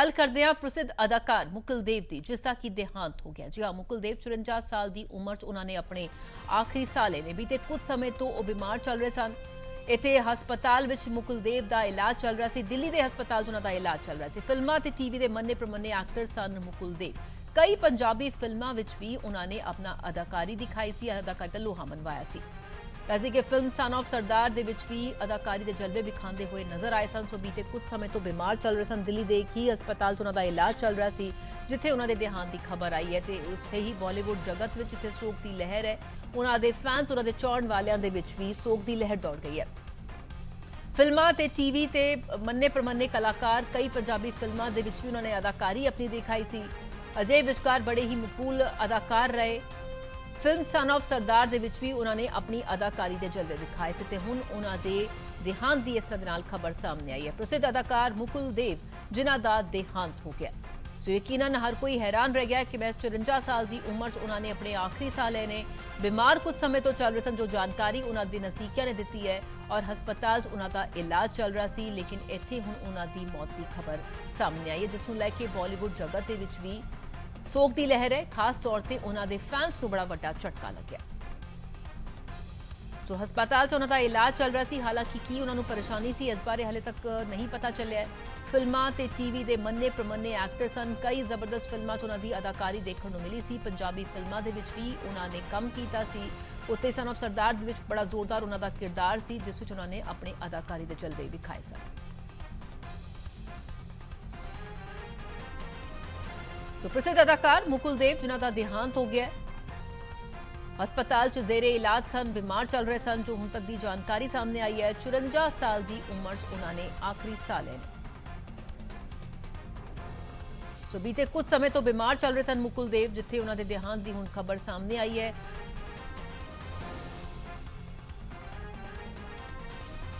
ਗੱਲ ਕਰਦੇ ਹਾਂ ਪ੍ਰਸਿੱਧ ਅਦਾਕਾਰ ਮੁਕੁਲ ਦੇਵ ਦੀ, ਜਿਸ ਦਾ ਕੀ ਦੇਹਾਂਤ ਹੋ ਗਿਆ। ਜੀ ਹਾਂ, ਮੁਕੁਲ ਦੇਵ 54 ਸਾਲ ਦੀ ਉਮਰ 'ਚ ਉਹਨਾਂ ਨੇ ਆਪਣੇ ਆਖਰੀ ਸਾਹ ਲਏ ਬੀਤੇ ਕੁਝ ਸਮੇਂ ਤੋਂ ਉਹ ਬਿਮਾਰ ਚੱਲ ਰਹੇ ਸਨ। ਇੱਥੇ ਹਸਪਤਾਲ ਵਿੱਚ ਮੁਕੁਲ ਦੇਵ ਦਾ ਇਲਾਜ ਚੱਲ ਰਿਹਾ ਸੀ, ਦਿੱਲੀ ਦੇ ਹਸਪਤਾਲ 'ਚ ਉਹਨਾਂ ਦਾ ਇਲਾਜ ਚੱਲ ਰਿਹਾ ਸੀ। ਫਿਲਮਾਂ ਤੇ ਟੀਵੀ ਦੇ ਮੰਨੇ ਪ੍ਰਮੰਨੇ ਐਕਟਰ ਸਨ ਮੁਕੁਲ ਦੇਵ। ਕਈ ਪੰਜਾਬੀ ਫਿਲਮਾਂ ਵਿੱਚ ਵੀ ਉਹਨਾਂ ਨੇ ਆਪਣਾ ਅਦਾਕਾਰੀ ਦਿਖਾਈ ਸੀ, ਅਦਾਕਾਰੀ ਦਾ ਲੋਹਾ ਮਨਵਾਇਆ ਸੀ। ਵੈਸੇ ਕਿ ਫਿਲਮ ਸਨ ਆਫ ਸਰਦਾਰ ਦੇ ਵਿੱਚ ਵੀ ਅਦਾਕਾਰੀ ਦੇ ਜਲਵੇ ਵਿਖਾਉਂਦੇ ਹੋਏ ਨਜ਼ਰ ਆਏ ਸਨ, ਸੋ ਬੀਤੇ ਕੁਝ ਸਮੇਂ ਤੋਂ ਬਿਮਾਰ ਚੱਲ ਰਹੇ ਸਨ। ਦਿੱਲੀ ਦੇ ਇੱਕ ਹਸਪਤਾਲ 'ਚ ਉਹਨਾਂ ਦਾ ਇਲਾਜ ਚੱਲ ਰਿਹਾ ਸੀ, ਜਿੱਥੇ ਉਹਨਾਂ ਦੇ ਦੇਹਾਂਤ ਦੀ ਖਬਰ ਆਈ ਹੈ ਤੇ ਉਸੇ ਹੀ ਬਾਲੀਵੁੱਡ ਜਗਤ ਵਿੱਚ ਜਿੱਥੇ ਸੋਗ ਦੀ ਲਹਿਰ ਹੈ। ਉਹਨਾਂ ਦੇ ਫੈਨਸ ਉਹਨਾਂ ਦੇ ਚਾਹਣ ਵਾਲਿਆਂ ਦੇ ਵਿੱਚ ਵੀ ਸੋਗ ਦੀ ਲਹਿਰ ਦੌੜ ਗਈ ਹੈ। ਫਿਲਮਾਂ ਤੇ ਟੀਵੀ ਤੇ ਮੰਨੇ ਪ੍ਰਮੰਨੇ ਕਲਾਕਾਰ, ਕਈ ਪੰਜਾਬੀ ਫਿਲਮਾਂ ਦੇ ਵਿੱਚ ਵੀ ਉਹਨਾਂ ਨੇ ਅਦਾਕਾਰੀ ਆਪਣੀ ਦਿਖਾਈ ਸੀ। ਅਜੇ ਵਿਚਕਾਰ ਬੜੇ ਹੀ ਮਕਬੂਲ ਅਦਾਕਾਰ ਰਹੇ। ਫਿਲਮ ਸਨ ਆਫ ਸਰਦਾਰ ਦੇ ਵਿੱਚ ਵੀ ਉਹਨਾਂ ਨੇ ਆਪਣੀ ਅਦਾਕਾਰੀ ਦੇ ਜਲਵੇ ਵਿਖਾਏ ਸੀ ਤੇ ਹੁਣ ਉਹਨਾਂ ਦੇ ਦੇਹਾਂਤ ਦੀ ਇਸ ਤਰ੍ਹਾਂ ਦੇ ਨਾਲ ਖਬਰ ਸਾਹਮਣੇ ਆਈ ਹੈ। ਪ੍ਰਸਿੱਧ ਅਦਾਕਾਰ ਮੁਕੁਲ ਦੇਵ, ਜਿਨ੍ਹਾਂ ਦਾ ਦੇਹਾਂਤ ਹੋ ਗਿਆ। ਸੋ ਯਕੀਨਨ ਹਰ ਕੋਈ ਹੈਰਾਨ ਰਹਿ ਗਿਆ ਕਿ ਬਸ 54 ਸਾਲ ਦੀ ਉਮਰ 'ਚ ਉਹਨਾਂ ਨੇ ਆਪਣੇ ਆਖਰੀ ਸਾਲ ਲਏ ਨੇ। ਬਿਮਾਰ ਕੁਝ ਸਮੇਂ ਤੋਂ ਚੱਲ ਰਹੇ ਸਨ, ਜੋ ਜਾਣਕਾਰੀ ਉਹਨਾਂ ਦੀ ਨਜ਼ਦੀਕੀਆਂ ਨੇ ਦਿੱਤੀ ਹੈ ਔਰ ਹਸਪਤਾਲ 'ਚ ਉਹਨਾਂ ਦਾ ਇਲਾਜ ਚੱਲ ਰਿਹਾ ਸੀ, ਲੇਕਿਨ ਇੱਥੇ ਹੁਣ ਉਹਨਾਂ ਦੀ ਮੌਤ ਦੀ ਖਬਰ ਸਾਹਮਣੇ ਆਈ ਹੈ, ਜਿਸ ਨੂੰ ਲੈ ਕੇ ਬਾਲੀਵੁੱਡ ਜਗਤ ਦੇ ਵਿੱਚ ਵੀ ਸੋਗ ਦੀ ਲਹਿਰ ਹੈ। ਖਾਸ ਤੌਰ ਤੇ ਉਹਨਾਂ ਦੇ ਫੈਨਸ ਨੂੰ ਬੜਾ ਵੱਡਾ ਝਟਕਾ ਲੱਗਿਆ। ਸੋ ਹਸਪਤਾਲ 'ਚ ਉਹਨਾਂ ਦਾ ਇਲਾਜ ਚੱਲ ਰਿਹਾ ਸੀ। ਹਾਲਾਂਕਿ ਕੀ ਉਹਨਾਂ ਨੂੰ ਪਰੇਸ਼ਾਨੀ ਸੀ, ਇਸ ਬਾਰੇ ਹਲੇ ਤੱਕ ਨਹੀਂ ਪਤਾ ਚੱਲਿਆ ਫਿਲਮਾਂ ਤੇ ਟੀਵੀ ਦੇ ਮੰਨੇ ਪ੍ਰਮੰਨੇ ਐਕਟਰ ਸਨ। ਕਈ ਜ਼ਬਰਦਸਤ ਫਿਲਮਾਂ 'ਚ ਉਹਨਾਂ ਦੀ ਅਦਾਕਾਰੀ ਦੇਖਣ ਨੂੰ ਮਿਲੀ ਸੀ। ਪੰਜਾਬੀ ਫਿਲਮਾਂ ਦੇ ਵਿੱਚ ਵੀ ਉਹਨਾਂ ਨੇ ਕੰਮ ਕੀਤਾ ਸੀ। ਉੱਤੇ ਸਨ ਆਫ ਸਰਦਾਰ ਦੇ ਵਿੱਚ ਬੜਾ ਜ਼ੋਰਦਾਰ ਉਹਨਾਂ ਦਾ ਕਿਰਦਾਰ ਸੀ, ਜਿਸ ਵਿੱਚ ਉਹਨਾਂ ਨੇ ਆਪਣੀ ਅਦਾਕਾਰੀ ਦੇ ਜਲਵੇ ਵਿਖਾਏ ਸਨ। ਸੋ ਪ੍ਰਸਿੱਧ ਅਦਾਕਾਰ ਮੁਕੁਲ ਦੇਵ, ਜਿਨ੍ਹਾਂ ਦਾ ਦੇਹਾਂਤ ਹੋ ਗਿਆ ਹਸਪਤਾਲ 'ਚ ਜ਼ੇਰੇ ਇਲਾਜ ਸਨ, ਬਿਮਾਰ ਚੱਲ ਰਹੇ ਸਨ, ਜੋ ਹੁਣ ਤੱਕ ਦੀ ਜਾਣਕਾਰੀ ਸਾਹਮਣੇ ਆਈ ਹੈ। 54 ਸਾਲ ਦੀ ਉਮਰ 'ਚ ਉਹਨਾਂ ਨੇ ਆਖਰੀ ਸਾਹ ਲਏ ਸੋ ਬੀਤੇ ਕੁਝ ਸਮੇਂ ਤੋਂ ਬਿਮਾਰ ਚੱਲ ਰਹੇ ਸਨ ਮੁਕੁਲ ਦੇਵ, ਜਿੱਥੇ ਉਹਨਾਂ ਦੇ ਦੇਹਾਂਤ ਦੀ ਹੁਣ ਖਬਰ ਸਾਹਮਣੇ ਆਈ ਹੈ।